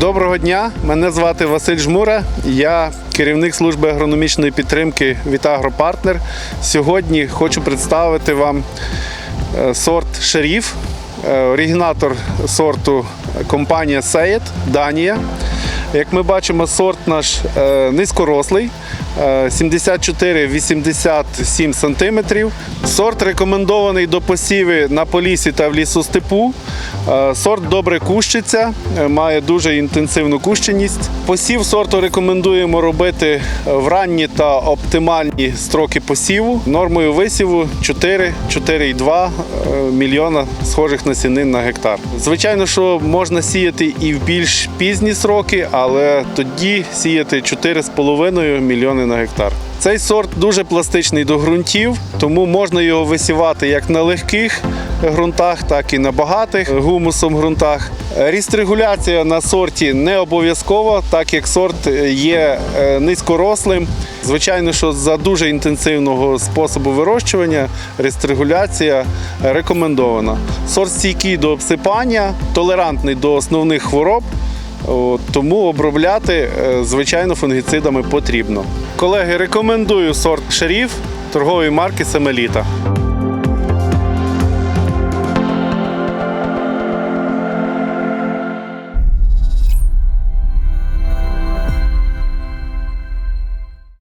Доброго дня, мене звати Василь Жмура. Я керівник служби агрономічної підтримки від Агропартнер. Сьогодні хочу представити вам е, сорт Шеріф, е, оригінатор сорту компанія Сеєт, Данія. Як ми бачимо, сорт наш е, низькорослий, е, 74-87 см. Сорт рекомендований до посіви на полісі та в лісостепу. Е, Сорт добре кущиться, е, має дуже інтенсивну кущеність. Посів сорту рекомендуємо робити в ранні та оптимальні строки посіву. Нормою висіву 4-4,2 е, мільйона схожих насінин на гектар. Звичайно, що можна сіяти і в більш пізні сроки, але тоді сіяти 4,5 мільйони на гектар. Цей сорт дуже пластичний до ґрунтів, тому можна його висівати як на легких ґрунтах, так і на багатих гумусом ґрунтах. Рістрегуляція на сорті не обов'язкова, так як сорт є е, низькорослим. Звичайно, що за дуже інтенсивного способу вирощування рестрегуляція рекомендована. Сорт стійкий до обсипання, толерантний до основних хвороб. Тому обробляти, е, звичайно, фунгіцидами потрібно. Колеги, рекомендую сорт шеріф торгової марки Семеліта.